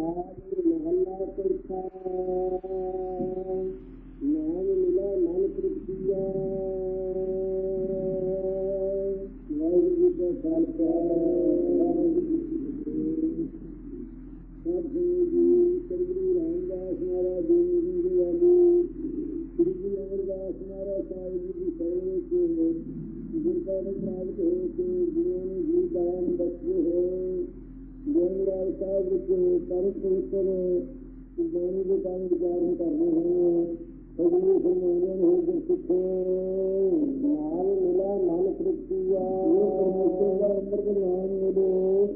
ਰਾਜ ਮਹੱਲਾ ਪਵਿੱਤਰ ਬਾਣੀ ਦੇ ਕੰਮ ਵਿਚਾਰਨ ਕਰਨੇ ਹਨ ਸਭੀ ਸੁਣਨ ਹੋ ਗੁਰ ਸਿੱਖੇ। ਨਾਲ ਮਿਲਾ ਮਨ ਤ੍ਰਿਪਤੀਆ ਇਹ ਪਰਮੇਸ਼ਰ ਦਾ ਅੰਦਰ ਗਿਆਨ ਮਿਲੇ।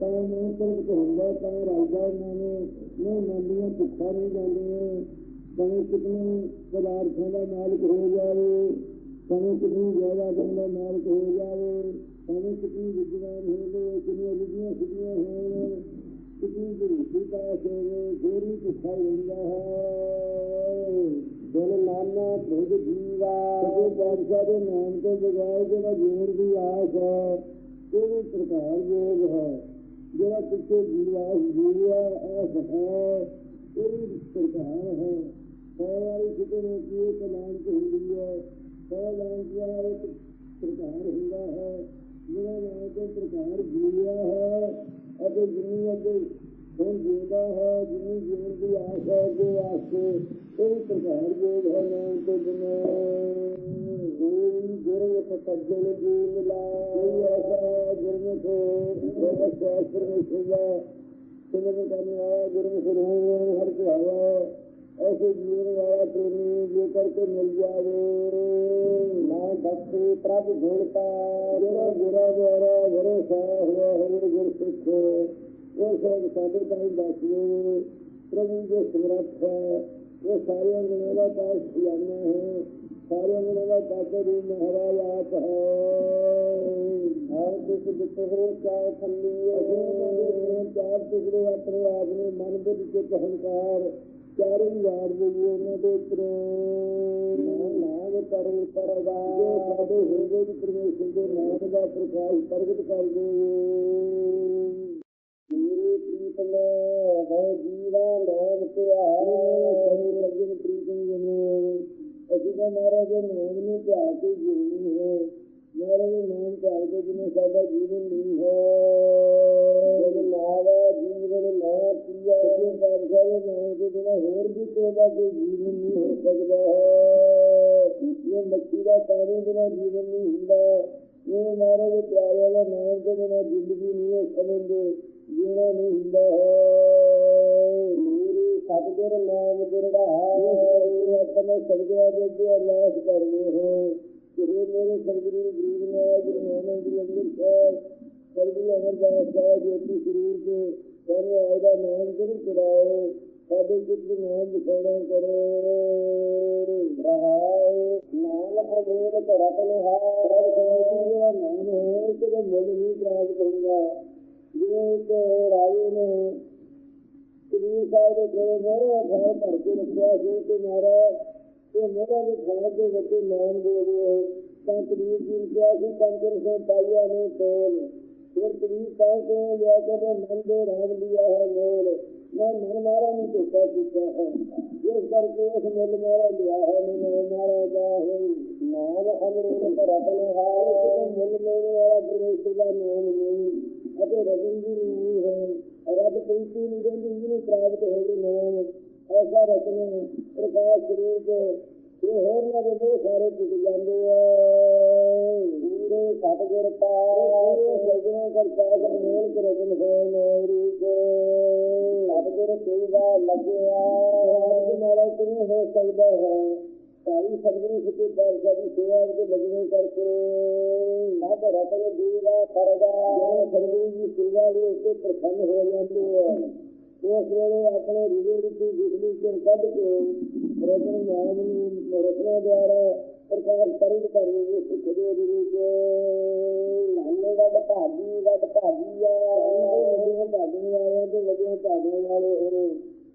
ਤਾਂ ਮੈਂ ਪ੍ਰਗਟ ਹੁੰਦਾ ਤਾਂ ਰਾਜਾ ਨਾਨੇ ਮੈਂ ਮੰਦੀਆਂ ਭੁੱਖਾ ਨਹੀਂ ਜਾਂਦੇ ਤਾਂ ਕਿਤਨੇ ਪਦਾਰਥਾਂ ਦਾ ਮਾਲਕ ਹੋ ਜਾਵੇ ਭਾਵੇਂ ਕਿਤਨੀ ਜ਼ਿਆਦਾ ਬੰਦਾ ਮਾਲਕ ਹੋ ਜਾਵੇ ਭਾਵੇਂ ਕਿਤਨੀ ਵਿਦਵਾਨ ਹੋਵੇ ਕਿਤਨੀ ਵਿਦਿਆ ਸਿੱਧੀਆਂ ਹੋਣ। ਕਿਤਨੀ ਬੁਰੀ ਪਾਸ ਹੋਵੇ ਫਿਰ ਵੀ ਭੁੱਖਾ ਹੀ ਰਹਿੰਦਾ ਹੈ ਦਿਲ ਨਾਨਾ ਪ੍ਰਭ ਜੀਵਾ ਜੇ ਬਾਦਸ਼ਾਹ ਦੇ ਨਾਮ ਤੋਂ ਬਗੈਰ ਜਿਹੜਾ ਜੀਵਨ ਦੀ ਆਸ ਹੈ ਇਹ ਵੀ ਪ੍ਰਕਾਰ ਯੋਗ ਹੈ ਜਿਹੜਾ ਪਿੱਛੇ ਜੀਵਾ ਜੀਵਾ ਆਸ ਹੈ ਇਹ ਵੀ ਪ੍ਰਕਾਰ ਹੈ ਸੌ ਵਾਰੀ ਕਿਤੇ ਨੇ ਕੀ ਕਲਾਮ ਹੁੰਦੀ ਹੈ ਸੌ ਲਾਂਝਾ ਇੱਕ ਪ੍ਰਕਾਰ ਹੁੰਦਾ ਹੈ ਜਿਹੜਾ ਨਾਮ ਤੋਂ ਪ੍ਰਕਾਰ ਜੀਵਿਆ ਹੈ ਅਤੇ ਜਿੰਨੀ ਅੱਗੇ ਹੁਣ ਜਿਉਂਦਾ ਹੈ, ਜਿੰਨੀ ਜੀਵਨ ਦੀ ਆਸ ਹੈ ਜੋ ਆਸਤੇ ਇਹ ਪ੍ਰਕਾਰ ਯੋਗ ਹੈ ਨਾਮ ਤੋਂ ਬਿਨਾਂ ਗੁਰੂ ਗੁਰੂ ਇੱਕ ਸੱਜਣ ਜੀ ਮਿਲਾ ਕੋਈ ਐਸਾ ਗੁਰਮੁਖ ਬਹੁਤ ਸ਼ਾਸਤਰ ਵਿੱਚ ਹੁੰਦਾ ਸਿਮਰਨ ਕਰਨੇ ਆਇਆ ਗੁਰਮੁਖ ਰੂਹ ਹਰ ਧਿਆਵਾ ऐसे जीवन वाला प्रेमी जो करके मिल जावे मैं भक्ति प्रभ गुणता ਜਿਹੜਾ ਗੁਰਾ ਦੁਆਰਾ ਭਰੋਸਾ ਹੋਇਆ ਹੈ ਗੁਰ ਸਿੱਖ ਉਹ ਸਭ ਸਾਡੇ ਤਾਈ ਦੱਸਦੇ ਪ੍ਰਭੂ ਜੋ ਸਮਰੱਥ ਹੈ ਉਹ ਸਾਰਿਆਂ ਗੁਣਾਂ ਦਾ ਪਾਸ ਖਿਆਨਾ ਹੈ ਸਾਰਿਆਂ ਗੁਣਾਂ ਦਾ ਪਾਤਰ ਹੀ ਮਹਾਰਾਜ ਆਪ ਹੈ ਹਰ ਕਿਸ ਬਿਤਰੇ ਚਾਹ ਥੱਲੀ ਅਗੇ ਚਾਰ ਟੁਕੜੇ ਆਪਣੇ ਆਪ ਨੂੰ ਮਨ ਬੁੱਧ ਕੇ ਹੰਕਾਰ ਚਾਰੇ ਵਾਰ ਦੇ ਉਹਨਾਂ ਦੇ ਉੱਪਰ। ਨਾਮ ਕਰੇ ਪਰਦਾ ਜੋ ਸਾਡੇ ਹਿਰਦੇ ਵਿੱਚ ਪਰਮੇਸ਼ਰ ਦੇ ਨਾਮ ਦਾ ਪ੍ਰਕਾਸ਼ ਪ੍ਰਗਟ ਕਰ ਦੇ ਮੇਰੇ ਪ੍ਰੀਤਮ, ਹੈ ਜੀਵਾ ਨਾਮ ਪਿਆਰੇ ਸਭ ਸਜਣ ਪ੍ਰੀਤਮ ਜਨੇ ਅਸੀਂ ਤਾਂ ਮਹਾਰਾਜ ਨਾਮ ਨੂੰ ਧਿਆ ਕੇ ਜੀਵਨੀ ਹੈ ਮਹਾਰਾਜ ਦੇ ਨਾਮ ਧਿਆ ਕੇ ਜਿਨੇ ਸਾਡਾ ਜੀਵਨ ਨਹੀਂ ਹੈ। ਜਦ ਨਾਵਾ ਜੀਵਨ ਨਾ ਕੀਆ ਤੇ ਬਾਦਸ਼ਾਹ ਦੇ ਨਾਮ ਦੇ ਬਿਨਾ ਹੋਰ ਵੀ ਕੋਈ ਦਾ ਕੋਈ ਜੀਵਨ ਨਹੀਂ ਹੋ ਸਕਦਾ ਹੈ। ਇਹ ਮੱਛੀ ਦਾ ਪਾਣੀ ਬਿਨਾ ਜੀਵਨ ਨਹੀਂ ਹੁੰਦਾ। ਇਹ ਮਹਾਰਾਜ ਦੇ ਪਿਆਰੇ ਦਾ ਨਾਮ ਦੇ ਬਿਨਾ ਜ਼ਿੰਦਗੀ ਨਹੀਂ ਹੋ ਸਕਦੀ, ਜੀਣਾ ਨਹੀਂ ਹੁੰਦਾ ਹੈ। ਮੇਰੀ ਸਤਿਗੁਰ ਨਾਮ ਦਿਰੜਾ ਹੈ ਆਪਣੇ ਸਤਿਗੁਰਾਂ ਦੇ ਅੱਗੇ ਅਰਦਾਸ ਕਰਦੇ ਹਾਂ। ਕਿ ਮੇਰੇ ਸਤਿਗੁਰੂ ਗਰੀਬ ਨਾਥ ਗੁਰੂ ਨਾਨਕ ਜੀ ਅੰਮ੍ਰਿਤ ਸਾਹਿਬ ਸਰਬੀ ਅਮਰਦਾਸ ਸਾਹਿਬ ਜੋਤੀ ਸਰੀਰ ਦੇ ਸਾਰੇ ਆਏ ਦਾ ਨਾਮ ਜ਼ਰੂਰ ਕਰਾਓ, ਸਾਡੇ ਚਿੱਤ ਨਾਮ ਵਿਖਾਣਾ ਕਰੋ। ਰਹਾਏ ਨਾਲ ਅਵੇਲ ਕਰਤਨ ਹੈ ਸਭ ਕੋਈ ਜਿਹੜਾ ਨਾਮ ਹੈ ਤੇ ਮੁੱਲ ਨਹੀਂ ਪ੍ਰਾਪਤ ਹੁੰਦਾ। ਜਿਵੇਂ ਕਿ ਰਾਜੇ ਨੇ ਸਰੀਰ ਸਾਹਿਬ ਦੇ ਕੋਲ ਮੇਰੇ ਘਰ ਭਰ ਕੇ ਰੱਖਿਆ ਸੀ ਤੇ ਮਾਰਾ ਤੇ ਮੇਰਾ ਵੀ ਘਰ ਦੇ ਵਿੱਚ ਨਾਮ ਦੇ ਦਿਓ ਤਾਂ ਸਰੀਰ ਜੀ ਕਿਹਾ ਸੀ ਕੰਕਰ ਸੇ ਪਾਇਆ ਨੇ ਤੋਲ। ਫਿਰ ਸਰੀਰ ਸਾਹਿਬ ਤੋਂ ਲਿਆ ਕੇ ਮਨ ਦੇ ਰਾਮ ਲਿਆ ਹੈ ਮੋਲ। ਮੈਂ ਮਨ ਮਾਰਾ ਨਹੀਂ ਧੋਖਾ ਕੀਤਾ ਹੈ। ਇਸ ਕਰਕੇ ਉਸ ਮੁੱਲ ਮਾਰਾ ਲਿਆ ਹੈ, ਮੈਨੂੰ ਮਾਰਾ ਦਾ ਹੈ। ਨਾਮ ਅਮਰੇ ਪਰ ਆਪਣੇ ਹਾਲ ਮੁੱਲ ਮੇਰੇ ਵਾਲਾ ਪਰਮੇਸ਼ਰ ਦਾ ਨਾਮ ਨਹੀਂ। ਅਤੇ ਰਜਨ ਜੀ ਨਹੀਂ ਹੈ। ਰੱਬ ਪ੍ਰੀਤੀ ਨਹੀਂ ਰਹਿੰਦੀ ਜਿਹਨੂੰ ਪ੍ਰਾਪਤ ਹੋਵੇ ਨਾਮ। ਐਸਾ ਰਚਨ ਪ੍ਰਕਾਸ਼ ਸਰੀਰ ਦੇ ਇਹ ਹੋਰ ਨਾ ਦੇ ਸਾਰੇ ਟੁੱਟ ਜਾਂਦੇ ਆ। ਪੂਰੇ ਸਤਿਗੁਰ ਪਾਏ ਸਜਣਾ ਕਰਤਾ ਜਮੇਲ ਕਰਜਨ ਹੋ ਮੇਰੀ ਕੋ ਸਤਿਗੁਰ ਸੇਵਾ ਲੱਗਿਆ ਮੇਰਾ ਕਿਵੇਂ ਹੋ ਸਕਦਾ ਹੈ? ਸਾਰੀ ਸਤਿਗੁਰੂ ਸਿੱਧੇ ਪਾਤਸ਼ਾਹ ਦੀ ਸੇਵਾ ਵਿੱਚ ਲੱਗਣੇ ਕਰਕੇ ਸਭ ਰਤਨ ਦੀਵਾ ਕਰਦਾ, ਸਤਿਗੁਰੂ ਦੀ ਸੇਵਾ ਦੇ ਉੱਤੇ ਪ੍ਰਸੰਨ ਹੋ ਜਾਂਦੇ ਆ। ਉਸ ਵੇਲੇ ਆਪਣੇ ਹਿਰਦੇ ਵਿੱਚ ਬਿਜਲੀ ਚੋਂ ਕੱਢ ਕੇ ਰਤਨ ਨਾਮ ਨੂੰ ਰਤਨਾ ਦੁਆਰਾ ਪ੍ਰਕਾਸ਼ ਪਰਿਤ ਕਰਨੇ ਦੇ ਸਿੱਖ ਦੇ ਵਿੱਚ ਨਾਨੇ ਦਾ ਭਾਗੀ ਦਾ ਭਾਗੀ ਆ। ਵੱਡੇ ਭਾਗਣ ਵਾਲੇ ਤੇ ਵੱਡੇ ਭਾਗਣ ਵਾਲੇ ਹੋਰੇ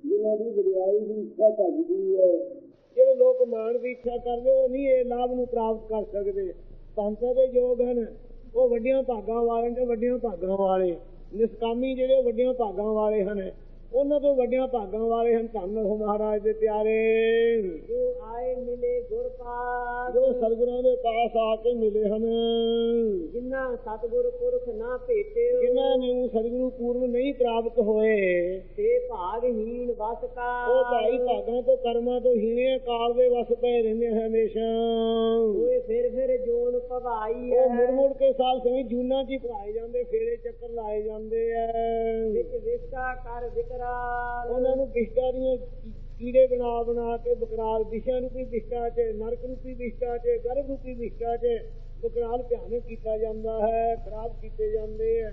ਜਿਨ੍ਹਾਂ ਦੀ ਵਿਦਿਆਈ ਦੀ ਇੱਛਾ ਭੱਜਦੀ ਹੈ। ਜਿਹੜੇ ਲੋਕ ਮਾਣ ਦੀ ਇੱਛਾ ਕਰਦੇ, ਉਹ ਨਹੀਂ ਇਹ ਲਾਭ ਨੂੰ ਪ੍ਰਾਪਤ ਕਰ ਸਕਦੇ। ਸੰਤਾਂ ਦੇ ਯੋਗ ਹਨ। ਉਹ ਵੱਡੀਆਂ ਭਾਗਾਂ ਵਾਲੇ ਤੇ ਵੱਡੀਆਂ ਭਾਗਾਂ ਵਾਲੇ। ਨਿਸਕਾਮੀ ਜਿਹੜੇ ਵੱਡੀਆਂ ਭਾਗਾਂ ਵਾਲੇ ਹਨ ਉਹਨਾਂ ਤੋਂ ਵੱਡਿਆਂ ਭਾਗਾਂ ਵਾਲੇ ਹਨ ਧੰਨ ਹੋ ਮਹਾਰਾਜ ਦੇ ਪਿਆਰੇ। ਜੋ ਆਏ ਮਿਲੇ ਗੁਰ ਜੋ ਸਤਿਗੁਰਾਂ ਦੇ ਪਾਸ ਆ ਕੇ ਮਿਲੇ ਹਨ। ਜਿਨ੍ਹਾਂ ਸਤਿਗੁਰ ਪੁਰਖ ਨਾ ਭੇਟੇ ਜਿਨ੍ਹਾਂ ਨੂੰ ਸਤਿਗੁਰੂ ਪੂਰਨ ਨਹੀਂ ਪ੍ਰਾਪਤ ਹੋਏ। ਤੇ ਭਾਗਹੀਣ ਵਸ ਕਾ। ਉਹ ਭਾਈ ਭਾਗਾਂ ਤੋਂ ਕਰਮਾਂ ਤੋਂ ਹੀਣੇ ਕਾਲ ਦੇ ਵਸ ਪਏ ਰਹਿੰਦੇ ਹਮੇਸ਼ਾ। ਓਏ ਫਿਰ ਫਿਰ ਜੋਨ ਭਵਾਈ ਹੈ ਮੁੜ ਮੁੜ ਕੇ ਸਾਲ ਸਵੇਂ ਜੂਨਾ ਚ ਭਰਾਏ ਜਾਂਦੇ ਫੇਰੇ ਚੱਕਰ ਲਾਏ ਜਾਂਦੇ ਐ। ਵਿੱਚ ਵਿਸਤਾ ਕਰ ਵਿਕਰ ਉਹਨਾਂ ਨੂੰ ਵਿਸ਼ਟਾ ਦੀਆਂ ਕੀੜੇ ਬਣਾ ਬਣਾ ਕੇ ਬਕਰਾਲ ਦਿਸ਼ਾ ਨੂੰ ਵੀ ਵਿਸ਼ਟਾ ਚ ਨਰਕ ਨੂੰ ਵਿਸ਼ਟਾ ਚ ਗਰਭ ਨੂੰ ਵਿਸ਼ਟਾ ਚ ਬਕਰਾਲ ਭਿਆਨਕ ਕੀਤਾ ਜਾਂਦਾ ਹੈ ਖਰਾਬ ਕੀਤੇ ਜਾਂਦੇ ਆ।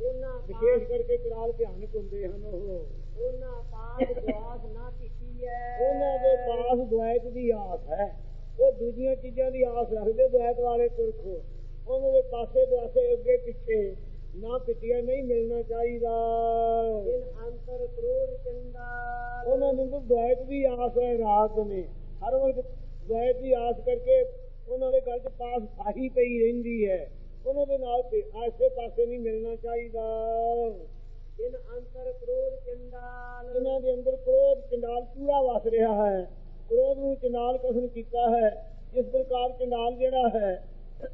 ਉਹਨਾਂ ਵਿਸ਼ੇਸ਼ ਕਰਕੇ ਬਕਰਾਲ ਭਿਆਨਕ ਹੁੰਦੇ ਹਨ ਉਹ। ਉਹਨਾਂ ਪਾਸ ਦੁਆਸ ਨਾ ਕੀਤੀ ਹੈ। ਉਹਨਾਂ ਦੇ ਪਾਸ ਦੁਆਇਤ ਦੀ ਆਸ ਹੈ। ਉਹ ਦੂਜੀਆਂ ਚੀਜ਼ਾਂ ਦੀ ਆਸ ਰੱਖਦੇ ਦੁਆਇਤ ਵਾਲੇ ਪੁਰਖ ਉਹਨਾਂ ਦੇ ਪਾਸੇ ਦੁਆਸੇ ਅੱਗੇ ਪਿੱਛੇ ਨਾ ਪਿੱਟੀਆਂ ਨਹੀਂ ਮਿਲਣਾ ਚਾਹੀਦਾ। ਜਿਨ ਅੰਤਰ ਕ੍ਰੋਧ ਚੰਡਾਲ। ਉਹਨਾਂ ਨੂੰ ਤਾਂ ਦੁਆਇਤ ਦੀ ਆਸ ਹੈ ਰਾਤ ਨੇ। ਹਰ ਵਕਤ ਦੁਆਇਤ ਦੀ ਆਸ ਕਰਕੇ ਉਹਨਾਂ ਦੇ ਗੱਲ 'ਚ ਪਾਸ ਫਾਹੀ ਪਈ ਰਹਿੰਦੀ ਹੈ। ਉਹਨਾਂ ਦੇ ਨਾਲ ਤੇ ਆਸੇ ਪਾਸੇ ਨਹੀਂ ਮਿਲਣਾ ਚਾਹੀਦਾ। ਜਿਨ ਅੰਤਰ ਕ੍ਰੋਧ ਚੰਡਾਲ। ਇਹਨਾਂ ਦੇ ਅੰਦਰ ਕ੍ਰੋਧ ਚੰਡਾਲ ਪੂਰਾ ਵਸ ਰਿਹਾ ਹੈ। ਕ੍ਰੋਧ ਨੂੰ ਚੰਡਾਲ ਕਸਮ ਕੀਤਾ ਹੈ। ਇਸ ਪ੍ਰਕਾਰ ਚੰਡਾਲ ਜਿਹੜਾ ਹੈ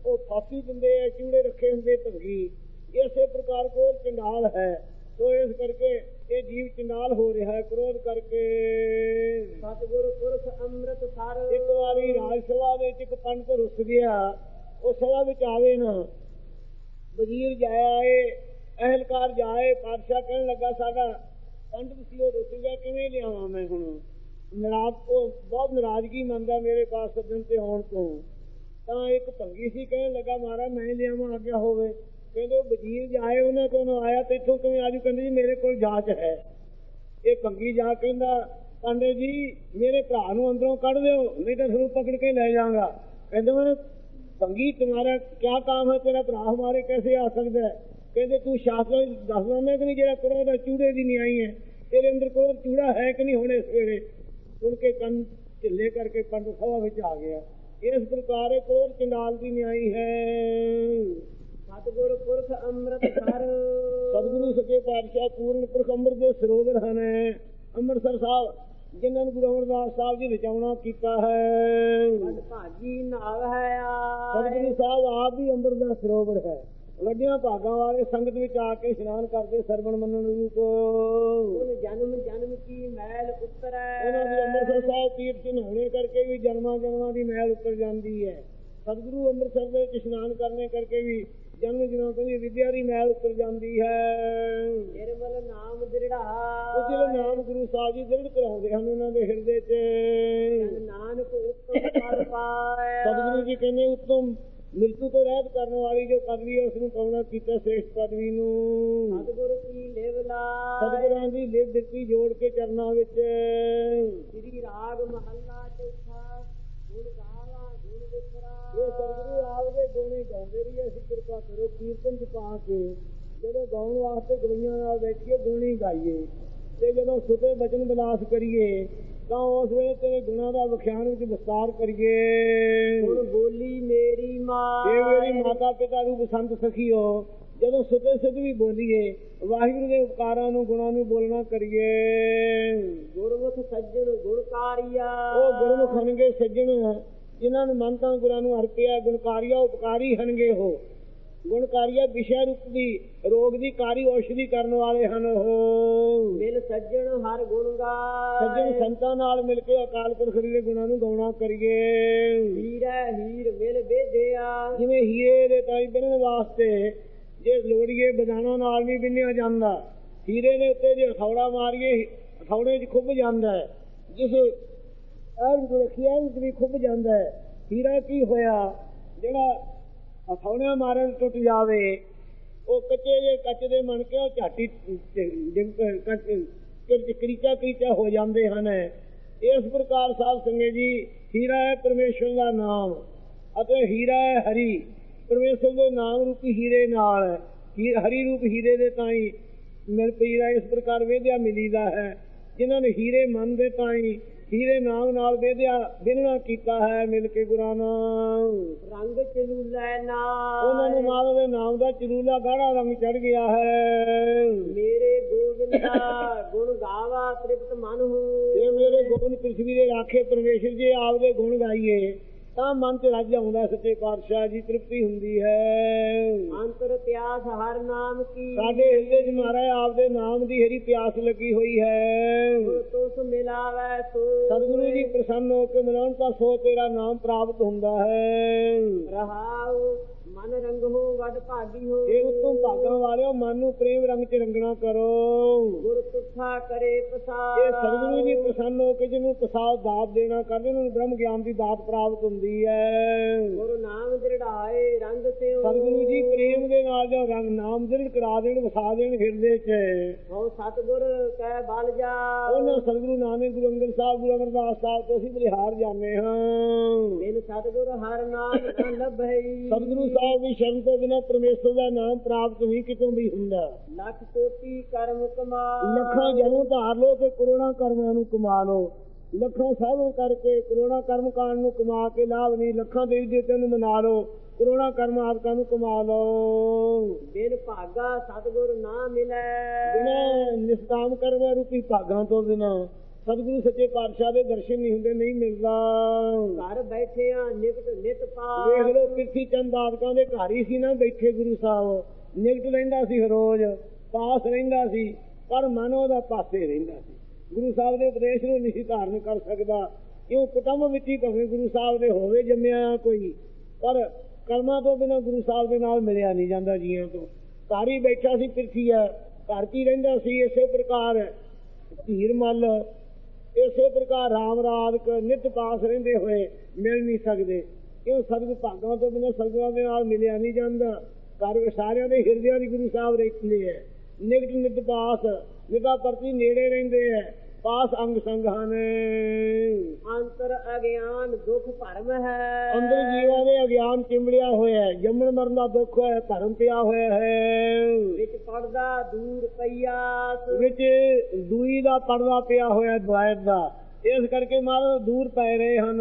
ਉਹ ਫਾਸੀ ਦਿੰਦੇ ਆ ਚੂੜੇ ਰੱਖੇ ਹੁੰਦੇ ਭੰਗੀ। ਇਸੇ ਪ੍ਰਕਾਰ ਕ੍ਰੋਧ ਚੰਡਾਲ ਹੈ। ਸੋ ਇਸ ਕਰਕੇ ਇਹ ਜੀਵ ਚੰਡਾਲ ਹੋ ਰਿਹਾ ਹੈ। ਕ੍ਰੋਧ ਕਰਕੇ ਸਤਿਗੁਰ ਪੁਰਖ ਅੰਮ੍ਰਿਤ ਸਰ ਇੱਕ ਵਾਰੀ ਰਾਜ ਸਭਾ ਵਿੱਚ ਇੱਕ ਪੰਡਤ ਰੁੱਸ ਗਿਆ। ਉਹ ਸਭਾ ਵਿੱਚ ਆਵੇ ਨਾ ਵਜ਼ੀਰ ਜਾਇਆ ਏ ਅਹਿਲਕਾਰ ਜਾਏ ਪਾਤਸ਼ਾਹ ਕਹਿਣ ਲੱਗਾ ਸਾਡਾ ਪੰਡਤ ਸੀ ਉਹ ਰੁੱਸ ਗਿਆ ਕਿਵੇਂ ਲਿਆਵਾਂ ਮੈਂ ਹੁਣ? ਨਾਰਾਜ਼ ਉਹ ਬਹੁਤ ਨਾਰਾਜ਼ਗੀ ਮੰਨਦਾ ਮੇਰੇ ਪਾਸ ਸੱਜਣ ਤੇ ਆਉਣ ਤੋਂ। ਤਾਂ ਇੱਕ ਭੰਗੀ ਸੀ ਕਹਿਣ ਲੱਗਾ ਮਾਰਾ ਮੈਂ ਲਿਆਵਾਂ ਆਗਿਆ ਹੋਵੇ। ਕਹਿੰਦੇ ਵਜ਼ੀਰ ਜਾਏ ਉਹਨੇ ਕਹਿੰਦਾ ਆਇਆ ਤੇ ਇੱਥੋਂ ਕਿਵੇਂ ਆਜੂ? ਕਹਿੰਦੇ ਜੀ, ਮੇਰੇ ਕੋਲ ਜਾਂਚ ਹੈ। ਇਹ ਕੰਗੀ ਜਾ ਕਹਿੰਦਾ ਪਾਂਡੇ ਜੀ, ਮੇਰੇ ਭਰਾ ਨੂੰ ਅੰਦਰੋਂ ਕੱਢ ਦਿਓ, ਨਹੀਂ ਤਾਂ ਫਿਰ ਪਕੜ ਕੇ ਲੈ ਜਾਵਾਂਗਾ ਕਹਿੰਦੇ ਮੈਂ ਕੰਗੀ ਤੁਹਾਡਾ ਕੀ ਕੰਮ ਹੈ? ਤੇਰਾ ਭਰਾ ਹਮਾਰੇ ਕੈਸੇ ਆ ਸਕਦਾ ਹੈ? ਕਹਿੰਦੇ, ਤੂੰ ਸ਼ਾਸਤਰ ਦੱਸ ਦਿੰਦਾ ਕਿ ਨਹੀਂ, ਜਿਹੜਾ ਕਰੋੜ ਦਾ ਚੂੜੇ ਦੀ ਨਹੀਂ ਆਈ ਹੈ। ਤੇਰੇ ਅੰਦਰ ਕਰੋੜ ਚੂੜਾ ਹੈ ਕਿ ਨਹੀਂ ਹੁਣ ਇਸ ਵੇਲੇ ਸੁਣ ਕੇ ਕੰਨ ਢਿੱਲੇ ਕਰਕੇ ਪੰਡ ਸਭਾ ਵਿੱਚ ਆ ਗਿਆ। ਇਸ ਪ੍ਰਕਾਰ ਇਹ ਕਰੋੜ ਕਿਨਾਲ ਦੀ ਨਿਆਈ ਹੈ। ਸਤਿਗੁਰ ਪੁਰਖ ਅੰਮ੍ਰਿਤ ਸਰ ਸਤਿਗੁਰੂ ਸੱਚੇ ਪਾਤਸ਼ਾਹ ਪੂਰਨ ਪੁਰਖ ਅੰਮ੍ਰਿਤ ਦੇ ਸਰੋਵਰ ਹਨ। ਅੰਮ੍ਰਿਤਸਰ ਸਾਹਿਬ ਜਿਨ੍ਹਾਂ ਨੂੰ ਗੁਰੂ ਅਮਰਦਾਸ ਸਾਹਿਬ ਜੀ ਰਚਾਉਣਾ ਕੀਤਾ ਹੈ। ਭਾਗੀ ਨਾਵ ਹੈ ਆ। ਸਤਿਗੁਰੂ ਸਾਹਿਬ ਆਪ ਵੀ ਅੰਮ੍ਰਿਤ ਦਾ ਸਰੋਵਰ ਹੈ। ਵੱਡੀਆਂ ਭਾਗਾਂ ਵਾਲੇ ਸੰਗਤ ਵਿੱਚ ਆ ਕੇ ਇਸ਼ਨਾਨ ਕਰਦੇ ਸਰਵਣ ਮੰਨਣ ਰੂਪ। ਉਹਨ ਜਨਮ ਜਨਮ ਕੀ ਮੈਲ ਉਤਰੈ। ਉਹਨਾਂ ਦੀ ਅੰਮ੍ਰਿਤਸਰ ਸਾਹਿਬ ਤੀਰਥ ਨਹਾਉਣੇ ਕਰਕੇ ਵੀ ਜਨਮਾਂ ਜਨਮਾਂ ਦੀ ਮੈਲ ਉਤਰ ਜਾਂਦੀ ਹੈ। ਸਤਿਗੁਰੂ ਅੰਮ੍ਰਿਤਸਰ ਦੇ ਇਸ਼ਨਾਨ ਕਰਨੇ ਕਰਕੇ ਵੀ ਜਨਮ ਜਨਮ ਤੋਂ ਵੀ ਵਿਦਿਆ ਦੀ ਮੈਲ ਉਤਰ ਜਾਂਦੀ ਹੈ। ਨਿਰਮਲ ਨਾਮ ਦ੍ਰਿੜਾ। ਉਹ ਜਿਹੜੇ ਨਾਮ ਗੁਰੂ ਸਾਹਿਬ ਜੀ ਦ੍ਰਿੜ ਕਰਾਉਂਦੇ ਹਨ ਉਹਨਾਂ ਦੇ ਹਿਰਦੇ 'ਚ। ਨਾਨਕ ਉੱਤਮ ਪਾਇਆ। ਸਤਿਗੁਰੂ ਜੀ ਕਹਿੰਦੇ ਉਤਮ ਮ੍ਰਿਤੂ ਤੋਂ ਰਹਿਤ ਕਰਨ ਵਾਲੀ ਜੋ ਪਦਵੀ ਹੈ ਉਸ ਨੂੰ ਪਾਉਣਾ ਕੀਤਾ ਸ੍ਰੇਸ਼ਟ ਪਦਵੀ ਨੂੰ। ਸਤਿਗੁਰ ਕੀ ਲੇਵਲਾ ਸਤਿਗੁਰਾਂ ਦੀ ਲਿਵ ਦਿੱਤੀ ਜੋੜ ਕੇ ਚਰਨਾਂ ਵਿੱਚ। ਸ੍ਰੀ ਰਾਗ ਮਹੱਲਾ ਚੌਥਾ। ਇਹ ਸਤਿਗੁਰੂ ਆਪਦੇ ਗੋਣੇ ਗਾਉਂਦੇ ਰਹੀ ਅਸੀਂ ਕਿਰਪਾ ਕਰੋ ਕੀਰਤਨ ਚ ਪਾ ਕੇ ਜਦੋਂ ਗਾਉਣ ਵਾਸਤੇ ਗਵਈਆਂ ਨਾਲ ਬੈਠੀਏ ਗੁਣੀ ਗਾਈਏ। ਤੇ ਜਦੋਂ ਸੁਤੇ ਬਚਨ ਬਲਾਸ ਕਰੀਏ ਤਾਂ ਉਸ ਵੇਲੇ ਤੇਰੇ ਗੁਣਾਂ ਦਾ ਵਿਖਿਆਨ ਵਿੱਚ ਵਿਸਤਾਰ ਕਰੀਏ। ਬੋਲੀ ਮੇਰੀ ਮਾਂ ਇਹ ਮੇਰੀ ਮਾਤਾ ਪਿਤਾ ਰੂਪ ਸੰਤ ਸਖੀਓ ਜਦੋਂ ਸੁਤੇ ਸਿੱਧ ਵੀ ਬੋਲੀਏ ਵਾਹਿਗੁਰੂ ਦੇ ਉਪਕਾਰਾਂ ਨੂੰ ਗੁਣਾਂ ਨੂੰ ਬੋਲਣਾ ਕਰੀਏ। ਗੁਰਮੁਖ ਸੱਜਣ ਗੁਣਕਾਰੀਆ ਉਹ ਗੁਰਮੁਖ ਹਨਗੇ ਸੱਜਣ ਜਿਨ੍ਹਾਂ ਨੂੰ ਮੰਨਤਾਂ ਗੁਰਾਂ ਨੂੰ ਅਰਪਿਆ ਗੁਣਕਾਰੀਆ ਉਪਕਾਰੀ ਹਨਗੇ ਉਹ ਗੁਣਕਾਰੀਆ ਵਿਸ਼ਾ ਰੂਪ ਦੀ ਰੋਗ ਦੀ ਕਾਰੀ ਔਸ਼ਧੀ ਕਰਨ ਵਾਲੇ ਹਨ ਉਹ। ਮਿਲ ਸੱਜਣ ਹਰ ਗੁਣ ਗਾਏ। ਸੱਜਣ ਸੰਤਾਂ ਨਾਲ ਮਿਲ ਕੇ ਅਕਾਲ ਪੁਰਖ ਦੇ ਗੁਣਾਂ ਨੂੰ ਗਾਉਣਾ ਕਰੀਏ। ਹੀਰਾ ਹੀਰ ਮਿਲ ਬੇਧਿਆ ਜਿਵੇਂ ਹੀਰੇ ਦੇ ਤਾਈ ਬਿਨਣ ਵਾਸਤੇ ਜੇ ਲੋੜੀਏ ਬਦਾਨਾ ਨਾਲ ਨਹੀਂ ਬਿੰਨਿਆ ਜਾਂਦਾ। ਹੀਰੇ ਦੇ ਉੱਤੇ ਜੇ ਹਥੌੜਾ ਮਾਰੀਏ, ਹਥੌੜੇ 'ਚ ਖੁੱਭ ਜਾਂਦਾ ਹੈ। ਜਿਸ ਐਨ ਰੱਖਿਆ ਉਸ ਵੀ ਖੁੱਭ ਜਾਂਦਾ ਹੈ। ਹੀਰਾ ਕੀ ਹੋਇਆ? ਜਿਹੜਾ ਹਥੌੜਿਆਂ ਮਾਰਨ ਟੁੱਟ ਜਾਵੇ, ਉਹ ਕੱਚੇ ਜੇ ਕੱਚ ਦੇ ਮਣ ਕੇ ਉਹ ਝਾਟੀ ਕੱਚ ਕਰੀਚਾ ਕਰੀਚਾ ਹੋ ਜਾਂਦੇ ਹਨ। ਇਸ ਪ੍ਰਕਾਰ ਸਾਧ ਸੰਗਤ ਜੀ, ਹੀਰਾ ਹੈ ਪਰਮੇਸ਼ਵਰ ਦਾ ਨਾਮ ਅਤੇ ਹੀਰਾ ਹੈ ਹਰੀ। ਪਰਮੇਸ਼ਵਰ ਦੇ ਨਾਮ ਰੂਪੀ ਹੀਰੇ ਨਾਲ ਹੀ- ਹਰੀ ਰੂਪ ਹੀਰੇ ਦੇ ਤਾਈ ਮਿਲ ਪਈਦਾ ਇਸ ਪ੍ਰਕਾਰ ਵੇਦਿਆ ਮਿਲੀਦਾ ਹੈ। ਜਿਨ੍ਹਾਂ ਨੇ ਹੀਰੇ ਮਨ ਦੇ ਤਾਈ ਹੀਰੇ ਨਾਮ ਨਾਲ ਵੇਦਿਆ ਬਿਨਣਾ ਕੀਤਾ ਹੈ ਮਿਲ ਕੇ ਗੁਰਾਂ ਨਾਲ। ਰੰਗ ਚਲੂਲੇ ਨਾ ਉਹਨਾਂ ਨੂੰ ਮਾਤਾ ਦੇ ਨਾਮ ਦਾ ਚਰੂਲਾ ਗਾੜਾ ਰੰਗ ਚੜ ਗਿਆ ਹੈ। ਮੇਰੇ ਗੋਬਿੰਦਾ ਗੁਣ ਗਾ ਤ੍ਰਿਪਤ ਮਨ ਹੋ। ਜੇ ਮੇਰੇ ਗੁਣ ਪ੍ਰਿਥਵੀ ਦੇ ਰਾਖੇ ਪਰਮੇਸ਼ਰ ਜੀ ਆਪਦੇ ਗੁਣ ਗਾਈਏ। ਤਾਂ ਮਨ ਚ ਰੱਜ ਆਉਂਦਾ ਸੱਚੇ ਪਾਤਸ਼ਾਹ ਜੀ ਤ੍ਰਿਪਤੀ ਹੁੰਦੀ ਹੈ। ਅੰਤਰ ਪਿਆਸ ਹਰ ਨਾਮ ਕੀ? ਸਾਡੇ ਹਿਰਦੇ 'ਚ ਮਹਾਰਾਜ ਆਪਦੇ ਨਾਮ ਦੀ ਹਰੀ ਪਿਆਸ ਲੱਗੀ ਹੋਈ ਹੈ। ਤੁਸ ਮਿਲਾਵੈ ਸੋ ਸਤਿਗੁਰੂ ਜੀ ਪ੍ਰਸੰਨ ਹੋ ਕੇ ਮਿਲਾਉਣ ਤਾਂ ਸੋ ਤੇਰਾ ਨਾਮ ਪ੍ਰਾਪਤ ਹੁੰਦਾ ਹੈ। ਰਹਾਉ ਮਨ ਰੰਗਹੁ ਵੱਡ ਭਾਗੀ ਹੋ। ਇਹ ਉਤੋਂ ਭਾਗਾਂ ਵਾਲਿਓ ਮਨ ਨੂੰ ਪ੍ਰੇਮ ਰੰਗ 'ਚ ਰੰਗਣਾ ਕਰੋ। ਗੁਰ ਤੁਠਾ ਕਰੇ ਪਸਾਰ ਇਹ ਸਤਿਗੁਰੂ ਜੀ ਪ੍ਰਸੰਨ ਹੋ ਕੇ ਜਿਹਨੂੰ ਪ੍ਰਸਾਦ ਦਾਤ ਦੇਣਾ ਕਰਦੇ ਉਹਨਾਂ ਨੂੰ ਬ੍ਰਹਮ ਗਿਆਨ ਦੀ ਦਾਤ ਪ੍ਰਾਪਤ ਹੁੰਦੀ ਹੈ। ਗੁਰ ਨਾਮ ਦ੍ਰਿੜਾਏ ਰੰਗ ਸਿਓ ਸਤਿਗੁਰੂ ਜੀ ਪ੍ਰੇਮ ਦੇ ਨਾਲ ਜੋ ਰੰਗ ਨਾਮ ਦ੍ਰਿੜ ਕਰਾ ਦੇਣ ਵਸਾ ਦੇਣ ਹਿਰਦੇ 'ਚ। ਹਉ ਸਤਗੁਰ ਕਹਿ ਬਲ ਜਾ। ਉਹਨਾਂ ਸਤਿਗੁਰੂ ਨਾਨਕ ਗੁਰੂ ਅੰਗਦ ਸਾਹਿਬ ਗੁਰੂ ਅਮਰਦਾਸ ਸਾਹਿਬ ਤੋਂ ਅਸੀਂ ਬਲਿਹਾਰ ਜਾਂਦੇ ਹਾਂ। ਬਿਨ ਸਤਗੁਰ ਹਰ ਨਾਮ ਨ ਲੱਭਈ। ਸਤਿਗੁਰੂ ਸਾਹਿਬ ਦੀ ਸ਼ਰਨ ਤੋਂ ਬਿਨਾਂ ਪਰਮੇਸ਼ਰ ਦਾ ਨਾਮ ਪ੍ਰਾਪਤ ਨਹੀਂ ਕਿਤੋਂ ਵੀ ਹੁੰਦਾ। ਲੱਖ ਕੋਟੀ ਕਰਮ ਕਮਾ ਲੱਖਾਂ ਜਨਮ ਧਾਰ ਲੋ ਤੇ ਕਰੋੜਾਂ ਕਰਮਾਂ ਨੂੰ ਕਮਾ ਲੋ ਲੱਖਾਂ ਸਾਧਨ ਕਰਕੇ ਕਰੋੜਾਂ ਕਰਮ ਕਾਂਡ ਨੂੰ ਕਮਾ ਕੇ ਲਾਭ ਨਹੀਂ ਲੱਖਾਂ ਦੇਵੀ ਦੇਵਤਿਆਂ ਨੂੰ ਮਨਾ ਲੋ ਕਰੋੜਾਂ ਕਰਮ ਆਦਿਕਾਂ ਨੂੰ ਕਮਾ ਲੋ ਬਿਨ ਭਾਗਾ ਸਤਗੁਰ ਨਾ ਮਿਲੈ। ਬਿਨਾਂ ਨਿਸ਼ਕਾਮ ਕਰਮ ਰੂਪੀ ਭਾਗਾਂ ਤੋਂ ਬਿਨਾਂ ਸਤਿਗੁਰੂ ਸੱਚੇ ਪਾਤਸ਼ਾਹ ਦੇ ਦਰਸ਼ਨ ਨਹੀਂ ਹੁੰਦੇ ਨਹੀਂ ਮਿਲਦਾ। ਘਰ ਬੈਠਿਆਂ ਨਿਕਟ ਨਿਤ ਪਾ ਵੇਖ ਲੋ ਪਿੱਛੀ ਚੰਦ ਆਦਿਕਾਂ ਦੇ ਘਰ ਹੀ ਸੀ ਨਾ ਬੈਠੇ ਗੁਰੂ ਸਾਹਿਬ। ਨਿਕਟ ਰਹਿੰਦਾ ਸੀ ਰੋਜ਼ ਪਾਸ ਰਹਿੰਦਾ ਸੀ ਪਰ ਮਨ ਉਹਦਾ ਪਾਸੇ ਰਹਿੰਦਾ ਸੀ। ਗੁਰੂ ਸਾਹਿਬ ਦੇ ਉਪਦੇਸ਼ ਨੂੰ ਨਹੀਂ ਧਾਰਨ ਕਰ ਸਕਦਾ। ਕਿਉਂ ਕੁਟੰਬ ਵਿੱਚ ਹੀ ਭਾਵੇਂ ਗੁਰੂ ਸਾਹਿਬ ਦੇ ਹੋਵੇ ਜੰਮਿਆ ਕੋਈ ਪਰ ਕਰਮਾਂ ਤੋਂ ਬਿਨਾਂ ਗੁਰੂ ਸਾਹਿਬ ਦੇ ਨਾਲ ਮਿਲਿਆ ਨਹੀਂ ਜਾਂਦਾ ਜੀਆਂ ਤੋਂ। ਘਰ ਹੀ ਬੈਠਾ ਸੀ ਪਿਰਥੀ ਹੈ। ਘਰ ਹੀ ਰਹਿੰਦਾ ਸੀ ਇਸੇ ਪ੍ਰਕਾਰ ਧੀਰ ਮੱਲ ਇਸੇ ਪ੍ਰਕਾਰ ਰਾਮ ਰਾਜਕ ਨਿਤ ਪਾਸ ਰਹਿੰਦੇ ਹੋਏ ਮਿਲ ਨਹੀਂ ਸਕਦੇ। ਇਹ ਸਤਿਗੁਰ ਭਾਗਾਂ ਤੋਂ ਬਿਨਾਂ ਸਤਿਗੁਰਾਂ ਦੇ ਨਾਲ ਮਿਲਿਆ ਨਹੀਂ ਜਾਂਦਾ। ਘਰ ਸਾਰਿਆਂ ਦੇ ਹਿਰਦਿਆਂ ਦੀ ਗੁਰੂ ਸਾਹਿਬ ਰਹਿੰਦੇ ਹੈ। ਨਿਗਟ ਨਿਤ ਪਾਸ, ਨਿਤਾ ਪ੍ਰਤੀ ਨੇੜੇ ਰਹਿੰਦੇ ਹੈ। ਪਾਸ ਅੰਗ ਸੰਗ ਹਨ ਅੰਤਰ ਅਗਿਆਨ ਦੁਖ ਭਰਮ ਹੈ। ਅੰਦਰ ਜੀਵਾਂ ਦੇ ਅਗਿਆਨ ਚਿੰਬੜਿਆ ਹੋਇਆ ਹੈ। ਜੰਮਣ ਮਰਨ ਦਾ ਦੁੱਖ ਹੈ ਧਰਮ ਪਿਆ ਹੋਇਆ ਹੈ। ਵਿੱਚ ਪੜਦਾ ਦੂਰ ਪਈਆਸ। ਵਿੱਚ ਦੂਈ ਦਾ ਪਰਦਾ ਪਿਆ ਹੋਇਆ ਦੁਆਇਤ ਦਾ। ਇਸ ਕਰਕੇ ਮਹਾਰਾਜ ਦੂਰ ਪੈ ਰਹੇ ਹਨ।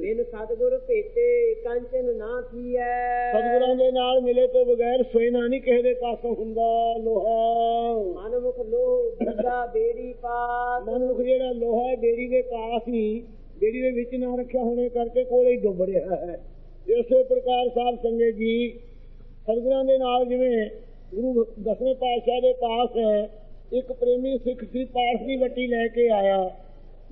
ਬਿਨ ਸਤਗੁਰ ਭੇਟੇ ਕੰਚਨ ਨਾ ਥੀਐ ਸਤਿਗੁਰਾਂ ਦੇ ਨਾਲ ਮਿਲੇ ਤੋਂ ਬਗੈਰ ਸੋਇਨਾ ਨਹੀਂ ਕਿਸੇ ਦੇ ਪਾਸੋਂ ਹੁੰਦਾ ਲੋਹਾ। ਮਨ ਮੁਖ ਲੋਹ ਬੁੱਧਾ ਬੇੜੀ ਪਾਸ। ਮਨੁੱਖ ਜਿਹੜਾ ਲੋਹਾ ਹੈ ਬੇੜੀ ਦੇ ਪਾਸ ਹੀ ਬੇੜੀ ਦੇ ਵਿੱਚ ਨਾ ਰੱਖਿਆ ਹੋਣੇ ਕਰਕੇ ਕੋਲੇ ਹੀ ਡੁੱਬ ਰਿਹਾ ਹੈ। ਇਸੇ ਪ੍ਰਕਾਰ ਸਾਹਿਬ ਸੰਗੇ ਜੀ ਸਤਿਗੁਰਾਂ ਦੇ ਨਾਲ ਜਿਵੇਂ ਗੁਰੂ ਦਸਵੇਂ ਪਾਤਸ਼ਾਹ ਦੇ ਪਾਸ ਹੈ ਇੱਕ ਪ੍ਰੇਮੀ ਸਿੱਖ ਸੀ ਪਾਰਸ ਦੀ ਵੱਟੀ ਲੈ ਕੇ ਆਇਆ।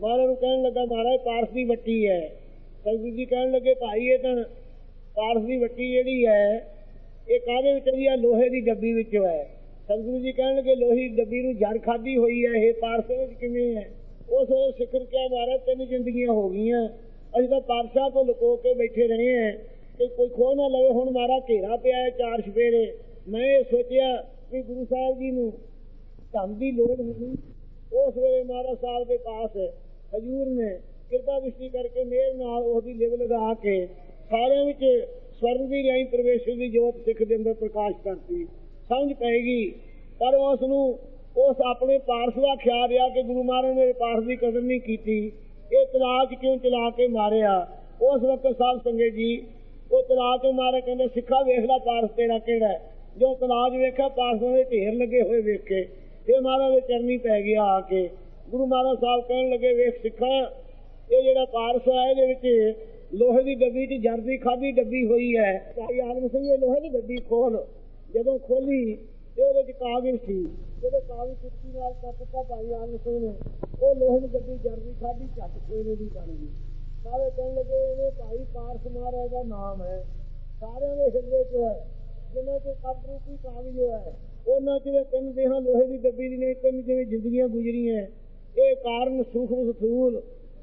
ਮਹਾਰਾਜ ਨੂੰ ਕਹਿਣ ਲੱਗਾ, ਮਹਾਰਾਜ, ਪਾਰਸ ਦੀ ਵੱਟੀ ਹੈ। ਸਤਿਗੁਰੂ ਜੀ ਕਹਿਣ ਲੱਗੇ, ਭਾਈ, ਇਹ ਤਾਂ ਪਾਰਸ ਦੀ ਵੱਟੀ ਜਿਹੜੀ ਹੈ, ਇਹ ਕਾਹਦੇ ਵਿੱਚ ਵੀ ਆ ਲੋਹੇ ਦੀ ਡੱਬੀ ਵਿੱਚ ਹੈ। ਸਤਿਗੁਰੂ ਜੀ ਕਹਿਣ ਲੱਗੇ, ਲੋਹੀ ਦੀ ਡੱਬੀ ਨੂੰ ਜੜ ਖਾਦੀ ਹੋਈ ਹੈ, ਇਹ ਪਾਰਸ ਵਿੱਚ ਕਿਵੇਂ ਹੈ? ਉਸ ਵੇਲੇ ਸਿਖਰ ਕਿਆ ਮਹਾਰਾਜ, ਤਿੰਨ ਜ਼ਿੰਦਗੀਆਂ ਹੋ ਗਈਆਂ। ਅਸੀਂ ਤਾਂ ਪਾਰਸ਼ਾ ਤੋਂ ਲੁਕੋ ਕੇ ਬੈਠੇ ਰਹੇ ਹਾਂ। ਕਿ ਕੋਈ ਖੋ ਨਾ ਲਵੇ, ਹੁਣ ਮਾਰਾ ਘੇਰਾ ਪਿਆ ਹੈ ਚਾਰ ਸਵੇਰੇ। ਮੈਂ ਇਹ ਸੋਚਿਆ ਕਿ ਗੁਰੂ ਸਾਹਿਬ ਜੀ ਨੂੰ ਧਨ ਦੀ ਲੋੜ ਹੁੰਦੀ। ਉਸ ਵੇਲੇ ਮਹਾਰਾਜ ਸਾਹਿਬ ਦੇ ਪਾਸ ਹਜੂਰ ਨੇ ਕਿਰਪਾ ਦ੍ਰਿਸ਼ਟੀ ਕਰਕੇ ਮੇਰ ਨਾਲ ਉਹਦੀ ਲਿਵ ਲਗਾ ਕੇ ਸਾਰਿਆਂ ਵਿੱਚ ਸਵਰਗ ਦੀ ਰਾਈ ਪ੍ਰਵੇਸ਼ਰ ਦੀ ਜੋਤ ਸਿੱਖ ਦੇ ਅੰਦਰ ਪ੍ਰਕਾਸ਼ ਕਰਤੀ। ਸਮਝ ਪਏਗੀ? ਪਰ ਉਸ ਨੂੰ ਉਸ ਆਪਣੇ ਪਾਰਸ ਦਾ ਖਿਆਲ ਰਿਹਾ ਕਿ ਗੁਰੂ ਮਹਾਰਾਜ ਨੇ ਪਾਰਸ ਦੀ ਕਦਰ ਨਹੀਂ ਕੀਤੀ। ਇਹ ਤਲਾਕ ਕਿਉਂ ਚਲਾ ਕੇ ਮਾਰਿਆ? ਉਸ ਵਕਤ ਸਾਹਿਬ ਸੰਗੇ ਜੀ, ਉਹ ਤਲਾਕ ਤੋਂ ਮਾਰੇ ਕਹਿੰਦੇ, ਸਿੱਖਾ ਵੇਖ ਲੈ ਪਾਰਸ ਤੇਰਾ ਕਿਹੜਾ ਜੋ ਤਲਾਕ ਵੇਖਿਆ, ਪਾਰਸ ਦੇ ਢੇਰ ਲੱਗੇ ਹੋਏ ਵੇਖੇ ਫਿਰ ਮਹਾਰਾਜ ਦੇ ਚਰਨੀ ਪੈ ਗਿਆ ਆ ਕੇ। ਗੁਰੂ ਮਹਾਰਾਜ ਸਾਹਿਬ ਕਹਿਣ ਲੱਗੇ, ਵੇਖ ਸਿੱਖਾਂ, ਇਹ ਜਿਹੜਾ ਪਾਰਸ ਹੈ ਇਹਦੇ ਵਿੱਚ ਲੋਹੇ ਦੀ ਡੱਬੀ 'ਚ ਜਰਦੀ ਖਾਦੀ ਡੱਬੀ ਹੋਈ ਹੈ। ਭਾਈ ਆਲਮ ਸਿੰਘ ਇਹ ਲੋਹੇ ਦੀ ਡੱਬੀ ਖੋਲ, ਜਦੋਂ ਖੋਲੀ ਤੇ ਉਹਦੇ 'ਚ ਕਾਗਜ਼ ਸੀ। ਜਦੋਂ ਕਾਗਜ਼ ਚੁੱਕੀ ਨਾਲ ਕੱਟਤਾ ਭਾਈ ਆਲਮ ਸਿੰਘ ਨੇ, ਉਹ ਲੋਹੇ ਦੀ ਡੱਬੀ ਜਰਦੀ ਖਾਦੀ ਝੱਟ ਕੋਇਨੇ ਦੀ ਬਣ ਗਈ। ਸਾਰੇ ਕਹਿਣ ਲੱਗੇ ਇਹ ਭਾਈ ਪਾਰਸ ਮਹਾਰਾਜ ਦਾ ਨਾਮ ਹੈ। ਸਾਰਿਆਂ ਦੇ ਹਿਰਦੇ 'ਚ ਹੈ। ਜਿਨ੍ਹਾਂ 'ਚ ਕੱਪ ਰੂਪੀ ਕਾਗਜ਼ ਹੈ, ਉਹਨਾਂ 'ਚ ਇਹ ਤਿੰਨ ਦੇਹਾਂ ਲੋਹੇ ਦੀ ਡੱਬੀ ਦੀ ਨਹੀਂ ਤਿੰਨ ਜਿਵੇਂ ਜ਼ਿੰਦਗੀਆਂ ਗੁਜ਼ਰੀਆਂ। ਇਹ ਕਾਰਨ ਸੂਖਮ ਸਥੂਲ।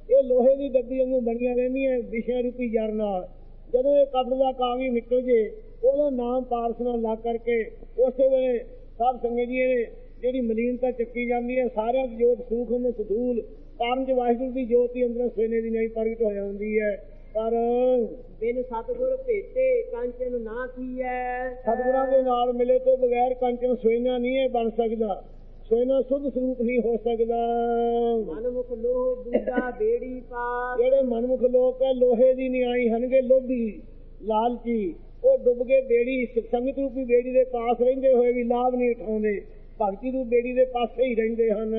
ਇਹ ਲੋਹੇ ਦੀ ਡੱਬੀ ਵਾਂਗੂ ਬਣੀਆਂ ਰਹਿੰਦੀਆਂ ਵਿਸ਼ੇ ਰੂਪੀ ਜੜ ਨਾਲ। ਜਦੋਂ ਇਹ ਕਬਰ ਦਾ ਕਾਗਜ਼ ਨਿਕਲ ਜੇ ਉਹਦਾ ਨਾਮ ਪਾਰਸ ਨਾਲ ਲਾ ਕਰਕੇ ਉਸੇ ਵੇਲੇ ਸਭ ਸੰਗਤ ਜੀ ਇਹ ਜਿਹੜੀ ਮਲੀਨਤਾ ਚੱਕੀ ਜਾਂਦੀ ਹੈ ਸਾਰਿਆਂ ਦੀ ਜੋਤ ਸੂਖਮ ਸਥੂਲ। ਕਾਰਨ ਚ ਵਾਹਿਗੁਰੂ ਦੀ ਜੋਤ ਹੀ ਅੰਦਰ ਸੋਨੇ ਦੀ ਨਹੀਂ ਪ੍ਰਗਟ ਹੋ ਜਾਂਦੀ ਹੈ ਪਰ ਬਿਨ ਸਤਗੁਰ ਭੇਟੇ ਕੰਚਨ ਨਾ ਥੀਐ ਸਤਿਗੁਰਾਂ ਦੇ ਨਾਲ ਮਿਲੇ ਤੋਂ ਬਗੈਰ ਕੰਚਨ ਸੋਇਨਾ ਨਹੀਂ ਇਹ ਬਣ ਸਕਦਾ। ਸੋਇਨਾ ਸੁਧ ਸਰੂਪ ਨਹੀਂ ਹੋ ਸਕਦਾ। ਮਨ ਮੁਖ ਲੋਹ ਬੁੱਧਾ ਬੇੜੀ ਪਾਸ। ਜਿਹੜੇ ਮਨਮੁਖ ਲੋਕ ਹੈ ਲੋਹੇ ਦੀ ਨਿਆਈ ਹਨਗੇ ਲੋਭੀ ਲਾਲਚੀ ਉਹ ਡੁੱਬ ਕੇ ਬੇੜੀ ਸੰਗਤ ਰੂਪੀ ਬੇੜੀ ਦੇ ਪਾਸ ਰਹਿੰਦੇ ਹੋਏ ਵੀ ਲਾਭ ਨਹੀਂ ਉਠਾਉਂਦੇ। ਭਗਤੀ ਨੂੰ ਬੇੜੀ ਦੇ ਪਾਸੇ ਹੀ ਰਹਿੰਦੇ ਹਨ।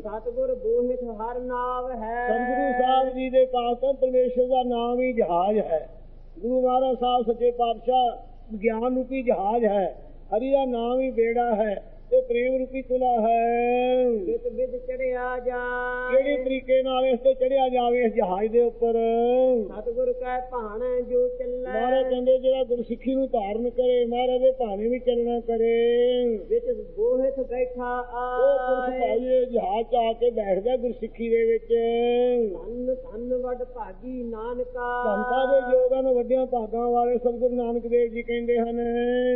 ਸਤਗੁਰ ਬੋਹਿਤ ਹਰ ਨਾਮ ਹੈ। ਸਤਿਗੁਰੂ ਸਾਹਿਬ ਜੀ ਦੇ ਪਾਸ ਤਾਂ ਪਰਮੇਸ਼ਰ ਦਾ ਨਾਮ ਹੀ ਜਹਾਜ਼ ਹੈ। ਗੁਰੂ ਮਹਾਰਾਜ ਸਾਹਿਬ ਸੱਚੇ ਪਾਤਸ਼ਾਹ ਗਿਆਨ ਰੂਪੀ ਜਹਾਜ਼ ਹੈ। ਹਰੀ ਦਾ ਨਾਮ ਹੀ ਬੇੜਾ ਹੈ। ਤੇ ਪ੍ਰੇਮ ਰੂਪੀ ਤੁਲਾ ਹੈ ਵਿਦ ਵਿਦ ਚੜਿਆ ਜਾ ਕਿਹੜੇ ਤਰੀਕੇ ਨਾਲ ਇਸ ਤੇ ਚੜਿਆ ਜਾਵੇ ਇਸ ਜਹਾਜ਼ ਦੇ ਉੱਪਰ? ਸਤਗੁਰ ਕੈ ਭਾਣ ਜੋ ਚੱਲੈ। ਮਹਾਰਾਜ ਕਹਿੰਦੇ ਜਿਹੜਾ ਗੁਰਸਿੱਖੀ ਨੂੰ ਧਾਰਨ ਕਰੇ ਮਹਾਰਾਜ ਦੇ ਭਾਣੇ ਵੀ ਚੱਲਣਾ ਕਰੇ। ਵਿੱਚ ਬੋਹਿਤ ਬੈਠਾ ਉਹ ਪੁਰਖ ਆਏ। ਭਾਈ ਇਹ ਜਹਾਜ਼ 'ਚ ਆ ਕੇ ਬੈਠਦਾ ਗੁਰਸਿੱਖੀ ਦੇ ਵਿੱਚ। ਧੰਨ ਧੰਨ ਵੱਡ ਭਾਗੀ ਨਾਨਕਾ। ਸੰਤਾਂ ਦੇ ਯੋਗਾਂ ਨੂੰ ਵੱਡਿਆਂ ਭਾਗਾਂ ਵਾਲੇ ਸਤਿਗੁਰੂ ਨਾਨਕ ਦੇਵ ਜੀ ਕਹਿੰਦੇ ਹਨ।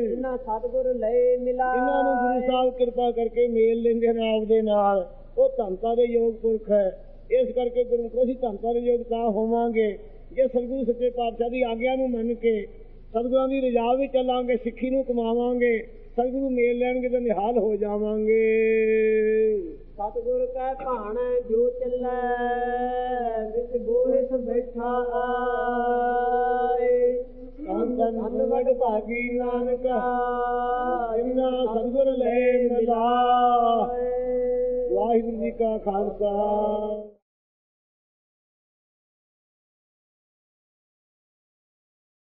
ਜਿਨ੍ਹਾਂ ਸਤਗੁਰ ਲਏ ਮਿਲਾ ਜਿਨ੍ਹਾਂ ਨੂੰ ਗੁਰੂ ਸਾਹਿਬ ਕਿਰਪਾ ਕਰਕੇ ਮੇਲ ਲੈਂਦੇ ਹਨ ਆਪ ਦੇ ਨਾਲ। ਉਹ ਧੰਤਾਂ ਦੇ ਯੋਗ ਪੁਰਖ ਹੈ। ਇਸ ਕਰਕੇ ਗੁਰੂ ਅਸੀਂ ਧੰਤਾਂ ਦੇ ਯੋਗ ਤਾਂ ਹੋਵਾਂਗੇ। ਜੇ ਸਤਿਗੁਰੂ ਸੱਚੇ ਪਾਤਸ਼ਾਹ ਦੀ ਆਗਿਆ ਨੂੰ ਮੰਨ ਕੇ ਸਤਿਗੁਰਾਂ ਦੀ ਰਜਾ ਵੀ ਚੱਲਾਂਗੇ, ਸਿੱਖੀ ਨੂੰ ਕਮਾਵਾਂਗੇ, ਸਤਿਗੁਰੂ ਮੇਲ ਲੈਣਗੇ ਤਾਂ ਨਿਹਾਲ ਹੋ ਜਾਵਾਂਗੇ। ਸਤਿਗੁਰ ਕੈ ਭਾਣ ਜੋ ਚੱਲੈ, ਵਿੱਚ ਬੋਹਿਤ ਬੈਠਾ ਆਏ। ਧੰਨ ਭਾਗੀ ਨਾਨਕ। ਜਿਨ੍ਹਾਂ ਸਤਿਗੁਰ ਲੈ ਮਿਲਾ ਵਾਹਿਗੁਰੂ ਜੀ ਕਾ ਖਾਲਸਾ।